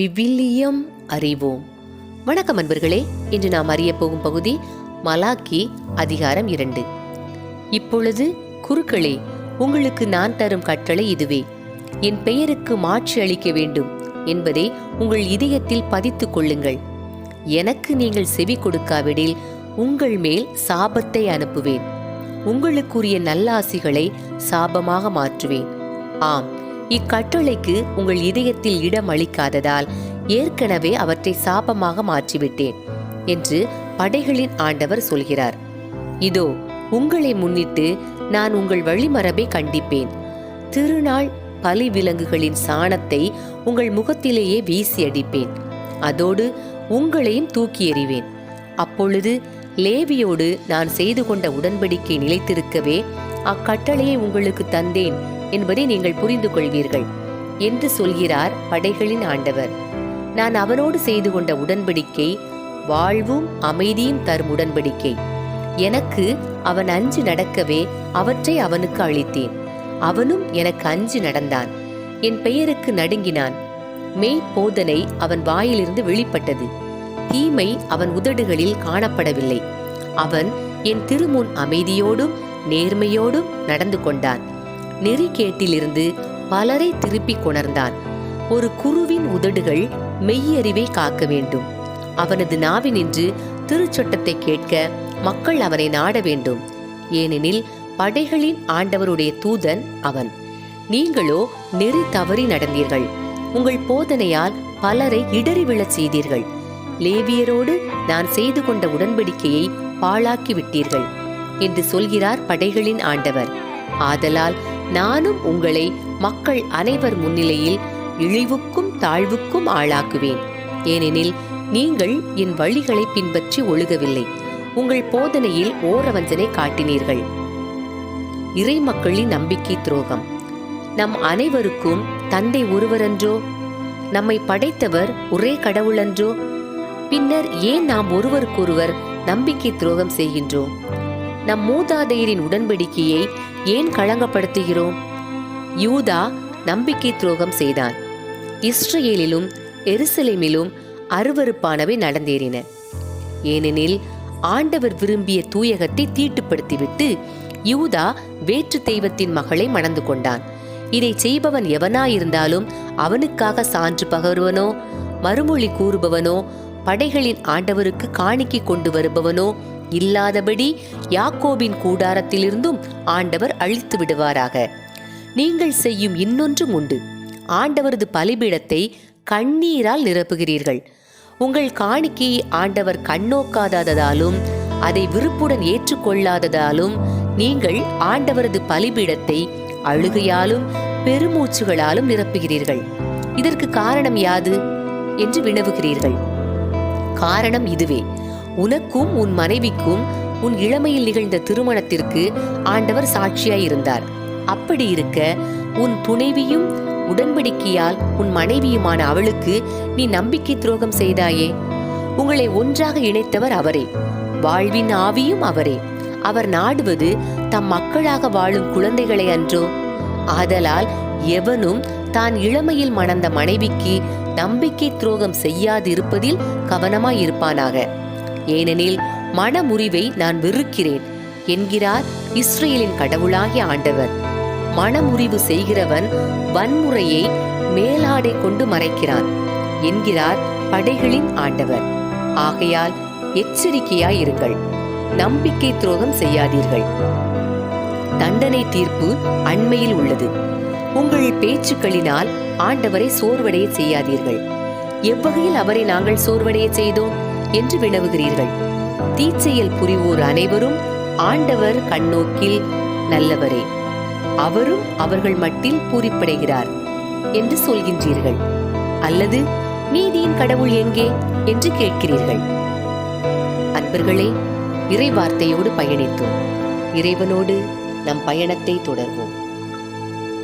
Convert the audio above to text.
விவிலியம் அறிவோம். வணக்கம் அன்பர்களே இன்று நாம் அறிய போகும் பகுதி மலாக்கி அதிகாரம் இரண்டு. இப்பொழுது குருக்களே உங்களுக்கு நான் தரும் கட்டளை இதுவே. என் பெயருக்கு மாற்றி அளிக்க வேண்டும் என்பதை உங்கள் இதயத்தில் பதித்துக் கொள்ளுங்கள். எனக்கு நீங்கள் செவி கொடுக்காவிடில் உங்கள் மேல் சாபத்தை அனுப்புவேன். உங்களுக்குரிய நல்லாசிகளை சாபமாக மாற்றுவேன். ஆம் இக்கட்டளைக்கு உங்கள் இதயத்தில் இடம் அளிக்காததால் ஏற்கனவே அவற்றை சாபமாக மாற்றிவிட்டேன் என்று படைகளின் ஆண்டவர் சொல்கிறார். இதோ உங்களை முன்னிட்டு நான் உங்கள் வழிமரபை கண்டிப்பேன். திருநாள் பலி விலங்குகளின் சாணத்தை உங்கள் முகத்திலேயே வீசி அடிப்பேன். அதோடு உங்களையும் தூக்கி எறிவேன். அப்பொழுது லேவியோடு நான் செய்து கொண்ட உடன்படிக்கை நிலைத்திருக்கவே அக்கட்டளையை உங்களுக்கு தந்தேன் என்பதை நீங்கள் புரிந்து கொள்வீர்கள் என்று சொல்கிறார் படைகளின் ஆண்டவர். நான் அவனோடு செய்து கொண்ட உடன்படிக்கை வாழ்வும் அமைதியும் தரும் உடன்படிக்கை. எனக்கு அவன் அஞ்சு நடக்கவே அவற்றை அவனுக்கு அளித்தேன். அவனும் எனக்கு அஞ்சு நடந்தான். என் பெயருக்கு நடுங்கினான். மெய் போதனை அவன் வாயிலிருந்து வெளிப்பட்டது. தீமை அவன் உதடுகளில் காணப்படவில்லை. அவன் என் திருமுன் அமைதியோடும் நேர்மையோடும் நடந்து கொண்டான். நெறிகேட்டிலிருந்து பலரை திருப்பிக் கொணர்ந்தான். ஒரு குருவின் உதடுகள் மெய்யறிவை காக்க வேண்டும். அவனது நாவினின்று திருச்சட்டத்தை கேட்க மக்கள் அவனை நாட வேண்டும். ஏனெனில் படைகளின் ஆண்டவருடைய தூதன் அவன். நீங்களோ நெறி தவறி நடந்தீர்கள். உங்கள் போதனையால் பலரை இடறி விழச் செய்தீர்கள். லேவியரோடு நான் செய்து கொண்ட உடன்படிக்கையை பாழாக்கி விட்டீர்கள். என்று சொல்கிறார் படைகளின் ஆண்டவர். ஆதலால் நானும் உங்களை மக்கள் அனைவர் முன்னிலையில் இழிவுக்கும் தாழ்வுக்கும் ஆளாக்குவேன். ஏனெனில் நீங்கள் என் வழிகளை பின்பற்றி ஒழுகவில்லை. உங்கள் போதனையில் ஓரவஞ்சனை காட்டினீர்கள். இறை மக்களின் நம்பிக்கை துரோகம். நம் அனைவருக்கும் தந்தை ஒருவரன்றோ நம்மை படைத்தவர் ஒரே கடவுளன்றோ பின்னர் ஏன் நாம் ஒருவருக்கொருவர் நம்பிக்கை துரோகம் செய்கின்றோம்? நம் மூதாதையரின் உடன்படிக்கையை ஏன் களங்கப்படுத்துகிறோம்? யூதா நம்பிக்கை துரோகம் செய்தான். இஸ்ரேலிலும் எருசலேமிலும் அருவருப்பானவை நடந்தேறின. ஏனெனில் ஆண்டவர் விரும்பிய தூயகத்தை தீட்டுப்படுத்திவிட்டு யூதா வேற்று தெய்வத்தின் மகளை மணந்து கொண்டான். இதை செய்பவன் எவனாயிருந்தாலும் அவனுக்காக சான்று பகருவனோ மறுமொழி கூறுபவனோ படைகளின் ஆண்டவருக்கு காணிக்கை கொண்டு வருபவனோ இல்லாதபடி யாக்கோபின் கூடாரத்திலிருந்தும் ஆண்டவர் அழித்து விடுவாராக. நீங்கள் செய்யும் இன்னொன்றும் உண்டு. ஆண்டவரது பலிபீடத்தை கண்ணீரால் நிரப்புகிறீர்கள். உங்கள் காணிக்கையை ஆண்டவர் கண்ணோக்காததாலும் அதை விருப்புடன் ஏற்றுக்கொள்ளாததாலும் நீங்கள் ஆண்டவரது பலிபீடத்தை அழுகையாலும் பெருமூச்சுகளாலும் நிரப்புகிறீர்கள். இதற்கு காரணம் யாது? என்று வினவுகிறீர்கள். காரணம் இதுவே. உனக்கும் உன் மனைவிக்கும் உன் இளமையில் நிகழ்ந்த திருமணத்திற்கு ஆண்டவர் சாட்சியாயிருந்தார். அப்படி இருக்க உன் துணைவியும் உடன்படிக்கையால் உன் மனைவியுமான அவளுக்கு நீ நம்பிக்கை துரோகம் செய்தாயே. உங்களை ஒன்றாக இணைத்தவர் அவரே. வாழ்வின் ஆவியும் அவரே. அவர் நாடுவது தம் மக்களாக வாழும் குழந்தைகளை அன்றோ. ஆதலால் எவனும் தான் இளமையில் மணந்த மனைவிக்கு நம்பிக்கை துரோகம் செய்யாதிருப்பதில் கவனமாயிருப்பானாக. ஏனெனில் மனமுறிவை நான் வெறுக்கிறேன் என்கிறார் இஸ்ரேலின் கடவுளாகிய ஆண்டவர். மனமுறிவு செய்கிறவன் வன்முறையை மேலாடை கொண்டு மறைக்கிறான் என்கிறார் படைகளின் ஆண்டவர். ஆகையால் எச்சரிக்கையாயிருங்கள் நம்பிக்கை துரோகம் செய்யாதீர்கள். தண்டனை தீர்ப்பு அண்மையில் உள்ளது. உங்கள் பேச்சுக்களினால் ஆண்டவரை சோர்வடைய செய்யாதீர்கள். எவ்வகையில் அவரை நாங்கள் சோர்வடைய செய்தோம்? என்று வினவுகிறீர்கள். தீச்செயல் புரிவோர் அனைவரும் ஆண்டவர் கண்ணோக்கில் நல்லவரே. அவரும் அவர்கள் மட்டில் பூரிப்படைகிறார் என்று சொல்கின்றீர்கள். அல்லது நீதியின் கடவுள் எங்கே என்று கேட்கிறீர்கள். அன்பர்களே இறைவார்த்தையோடு பயணித்தோம். இறைவனோடு நம் பயணத்தை தொடர்வோம்.